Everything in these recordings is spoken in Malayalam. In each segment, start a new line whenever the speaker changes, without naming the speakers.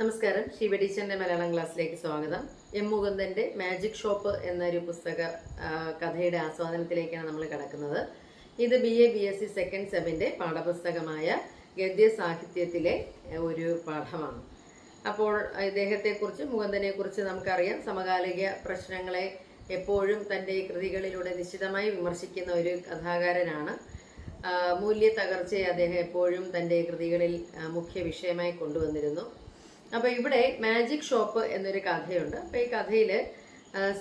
നമസ്കാരം. ശിവ ടീച്ചറിന്റെ മലയാളം ക്ലാസ്സിലേക്ക് സ്വാഗതം. എം മുകുന്ദന്റെ മാജിക് ഷോപ്പ് എന്നൊരു പുസ്തക കഥയുടെ ആസ്വാദനത്തിലേക്കാണ് നമ്മൾ കടക്കുന്നത്. ഇത് B A B S C second സെബിന്റെ പാഠപുസ്തകമായ ഗദ്യ സാഹിത്യത്തിലെ ഒരു പാഠമാണ്. അപ്പോൾ ഇദ്ദേഹത്തെക്കുറിച്ച് മുകുന്ദനെക്കുറിച്ച് നമുക്കറിയാം. സമകാലിക പ്രശ്നങ്ങളെ എപ്പോഴും തന്റെ കൃതികളിലൂടെ നിശ്ചിതമായി വിമർശിക്കുന്ന ഒരു കഥാകാരനാണ്. മൂല്യ തകർച്ചയെ അദ്ദേഹം എപ്പോഴും തന്റെ കൃതികളിൽ മുഖ്യ വിഷയമായി കൊണ്ടുവന്നിരുന്നു. അപ്പോൾ ഇവിടെ മാജിക് ഷോപ്പ് എന്നൊരു കഥയുണ്ട്. അപ്പോൾ ഈ കഥയിൽ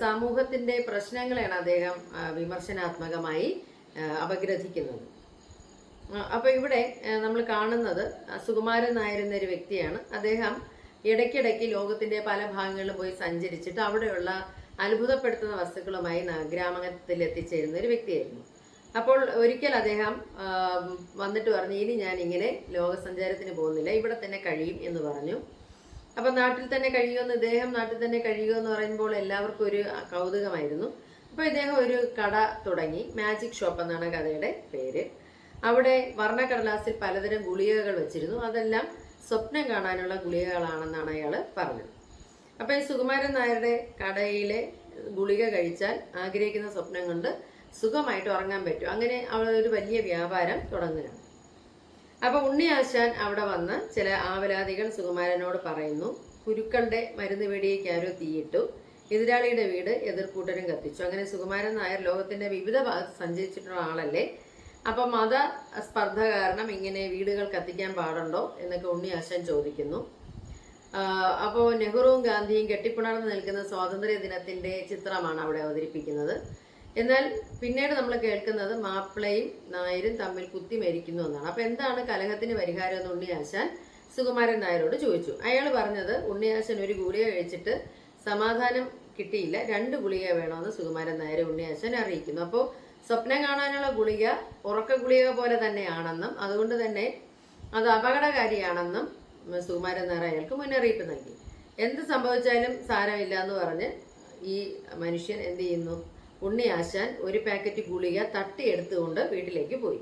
സമൂഹത്തിന്റെ പ്രശ്നങ്ങളെയാണ് അദ്ദേഹം വിമർശനാത്മകമായി അപഗ്രഥിക്കുന്നത്. അപ്പോൾ ഇവിടെ നമ്മൾ കാണുന്നത് സുകുമാരൻ നായരുന്ന ഒരു വ്യക്തിയാണ്. അദ്ദേഹം ഇടയ്ക്കിടയ്ക്ക് ലോകത്തിന്റെ പല ഭാഗങ്ങളിലും പോയി സഞ്ചരിച്ചിട്ട് അവിടെയുള്ള അത്ഭുതപ്പെടുത്തുന്ന വസ്തുക്കളുമായി ഗ്രാമത്തിൽ എത്തിച്ചേരുന്ന ഒരു വ്യക്തിയായിരുന്നു. അപ്പോൾ ഒരിക്കൽ അദ്ദേഹം വന്നിട്ട് പറഞ്ഞു ഇനി ഞാൻ ഇങ്ങനെ ലോകസഞ്ചാരത്തിന് പോകുന്നില്ല ഇവിടെ തന്നെ കഴിയും എന്ന് പറഞ്ഞു. അപ്പൊ നാട്ടിൽ തന്നെ കഴിയുമെന്ന് ഇദ്ദേഹം നാട്ടിൽ തന്നെ കഴിയുമെന്ന് പറയുമ്പോൾ എല്ലാവർക്കും ഒരു കൗതുകമായിരുന്നു. അപ്പൊ ഇദ്ദേഹം ഒരു കട തുടങ്ങി. മാജിക് ഷോപ്പ് എന്നാണ് കഥയുടെ പേര്. അവിടെ വർണക്കടലാസിൽ പലതരം ഗുളികകൾ വെച്ചിരുന്നു. അതെല്ലാം സ്വപ്നം കാണാനുള്ള ഗുളികകളാണെന്നാണ് അയാൾ പറഞ്ഞത്. അപ്പൊ ഈ സുകുമാരൻ നായരുടെ കടയിലെ ഗുളിക കഴിച്ചാൽ ആഗ്രഹിക്കുന്ന സ്വപ്നം കൊണ്ട് സുഖമായിട്ട് ഉറങ്ങാൻ പറ്റും. അങ്ങനെ അവൾ ഒരു വലിയ വ്യാപാരം തുടങ്ങുകയാണ്. അപ്പൊ ഉണ്ണിയാശാൻ അവിടെ വന്ന് ചില ആവലാദികൾ സുകുമാരനോട് പറയുന്നു. കുരുക്കളുടെ മരുന്ന് വെടിയേക്ക് ആരോ തീയിട്ടു. എതിരാളിയുടെ വീട് എതിർക്കൂട്ടരും കത്തിച്ചു. അങ്ങനെ സുകുമാരൻ നായർ ലോകത്തിന്റെ വിവിധ ഭാഗത്ത് സഞ്ചരിച്ചിട്ടുള്ള ആളല്ലേ? അപ്പൊ മത സ്പർദ്ധ കാരണം ഇങ്ങനെ വീടുകൾ കത്തിക്കാൻ പാടുണ്ടോ എന്നൊക്കെ ഉണ്ണിയാശാൻ ചോദിക്കുന്നു. അപ്പോൾ അപ്പോ നെഹ്റുവും ഗാന്ധിയും കെട്ടിപ്പുണർന്ന് നിൽക്കുന്ന സ്വാതന്ത്ര്യ ദിനത്തിന്റെ ചിത്രമാണ് അവിടെ അവതരിപ്പിക്കുന്നത്. എന്നാൽ പിന്നീട് നമ്മൾ കേൾക്കുന്നത് മാപ്പിളയും നായരും തമ്മിൽ കുത്തി മരിക്കുന്നു എന്നാണ്. അപ്പൊ എന്താണ് കലഹത്തിന് പരിഹാരം എന്ന് ഉണ്ണിയാശാൻ സുകുമാരൻ നായരോട് ചോദിച്ചു. അയാൾ പറഞ്ഞത് ഉണ്ണിയാശൻ ഒരു ഗുളിക കഴിച്ചിട്ട് സമാധാനം കിട്ടിയില്ല രണ്ട് ഗുളിക വേണമെന്ന് സുകുമാരൻ നായരെ ഉണ്ണിയാശൻ അറിയിക്കുന്നു. അപ്പോൾ സ്വപ്നം കാണാനുള്ള ഗുളിക ഉറക്ക ഗുളിക പോലെ തന്നെയാണെന്നും അതുകൊണ്ട് തന്നെ അത് അപകടകാരിയാണെന്നും സുകുമാരൻ നായർ അയാൾക്ക് മുന്നറിയിപ്പ് നൽകി. എന്ത് സംഭവിച്ചാലും സാരമില്ല എന്ന് പറഞ്ഞ് ഈ മനുഷ്യൻ എന്ത് ചെയ്യുന്നു? ഉണ്ണി ആശാൻ ഒരു പാക്കറ്റ് ഗുളിക തട്ടിയെടുത്തുകൊണ്ട് വീട്ടിലേക്ക് പോയി.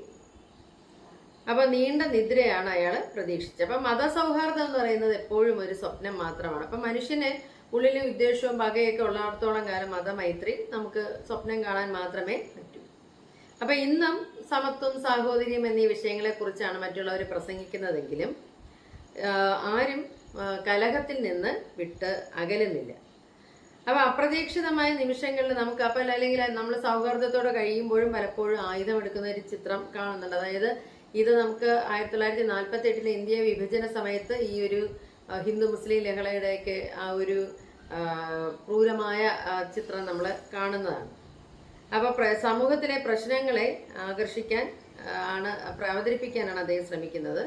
അപ്പൊ നീണ്ട നിദ്രയാണ് അയാൾ പ്രതീക്ഷിച്ചത്. അപ്പൊ മതസൗഹാർദ്ദം എന്ന് പറയുന്നത് എപ്പോഴും ഒരു സ്വപ്നം മാത്രമാണ്. അപ്പൊ മനുഷ്യന് ഉള്ളിലും വിദ്വേഷവും പകയൊക്കെ ഉള്ളിടത്തോളം കാലം മതമൈത്രി നമുക്ക് സ്വപ്നം കാണാൻ മാത്രമേ പറ്റൂ. അപ്പൊ ഇന്നും സമത്വം സാഹോദര്യം എന്നീ വിഷയങ്ങളെ കുറിച്ചാണ് മറ്റുള്ളവർ പ്രസംഗിക്കുന്നതെങ്കിലും ആരും കലഹത്തിൽ നിന്ന് വിട്ട് അകലുന്നില്ല. അപ്പൊ അപ്രതീക്ഷിതമായ നിമിഷങ്ങളിൽ നമുക്ക് അപ്പോൾ അല്ലെങ്കിൽ നമ്മൾ സൗഹാർദ്ദത്തോടെ കഴിയുമ്പോഴും പലപ്പോഴും ആയുധം എടുക്കുന്ന ഒരു ചിത്രം കാണുന്നുണ്ട്. അതായത് ഇത് നമുക്ക് ആയിരത്തി തൊള്ളായിരത്തി നാൽപ്പത്തി എട്ടിലെ ഇന്ത്യ വിഭജന സമയത്ത് ഈ ഒരു ഹിന്ദു മുസ്ലിം ലഹളയുടെയൊക്കെ ആ ഒരു ക്രൂരമായ ചിത്രം നമ്മൾ കാണുന്നതാണ്. അപ്പോൾ സമൂഹത്തിലെ പ്രശ്നങ്ങളെ ആകർഷിക്കാൻ ആണ് അവതരിപ്പിക്കാനാണ് അദ്ദേഹം ശ്രമിക്കുന്നത്.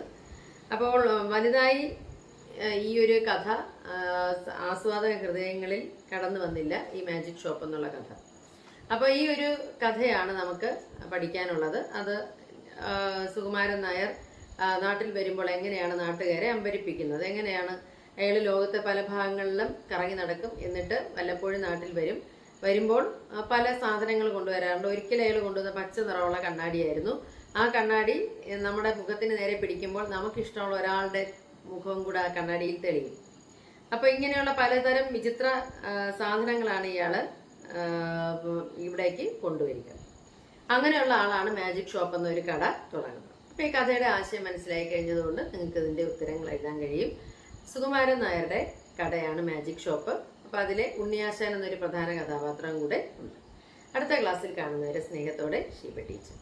അപ്പോൾ വലുതായി ഈ ഒരു കഥ ആസ്വാദക ഹൃദയങ്ങളിൽ കടന്നു വന്നില്ല ഈ മാജിക് ഷോപ്പ് എന്നുള്ള കഥ. അപ്പോൾ ഈ ഒരു കഥയാണ് നമുക്ക് പഠിക്കാനുള്ളത്. അത് സുകുമാരൻ നായർ നാട്ടിൽ വരുമ്പോൾ എങ്ങനെയാണ് നാട്ടുകാരെ അമ്പരിപ്പിക്കുന്നത്? എങ്ങനെയാണ് അയാൾ ലോകത്തെ പല ഭാഗങ്ങളിലും കറങ്ങി നടക്കും എന്നിട്ട് വല്ലപ്പോഴും നാട്ടിൽ വരും? വരുമ്പോൾ പല സാധനങ്ങൾ കൊണ്ടുവരാറുണ്ട്. ഒരിക്കലും അയാൾ കൊണ്ടുവന്ന പച്ച നിറമുള്ള കണ്ണാടിയായിരുന്നു. ആ കണ്ണാടി നമ്മുടെ മുഖത്തിന് നേരെ പിടിക്കുമ്പോൾ നമുക്കിഷ്ടമുള്ള ഒരാളുടെ മുഖവും കൂടെ കണ്ണാടിയിൽ തെളിയും. അപ്പൊ ഇങ്ങനെയുള്ള പലതരം വിചിത്ര സാധനങ്ങളാണ് ഇയാൾ ഇവിടേക്ക് കൊണ്ടുവരിക. അങ്ങനെയുള്ള ആളാണ് മാജിക് ഷോപ്പ് എന്നൊരു കട തുടങ്ങുന്നത്. അപ്പൊ ഈ കഥയുടെ ആശയം മനസ്സിലായി കഴിഞ്ഞതുകൊണ്ട് നിങ്ങൾക്ക് ഇതിന്റെ ഉത്തരങ്ങൾ എഴുതാൻ കഴിയും. സുകുമാരൻ നായരുടെ കടയാണ് മാജിക് ഷോപ്പ് അപ്പൊ അതിലെ ഉണ്ണിയാശാൻ എന്നൊരു പ്രധാന കഥാപാത്രം കൂടെ ഉണ്ട്. അടുത്ത ക്ലാസ്സിൽ കാണുന്നവരെ സ്നേഹത്തോടെ ഷീബ ടീച്ചർ.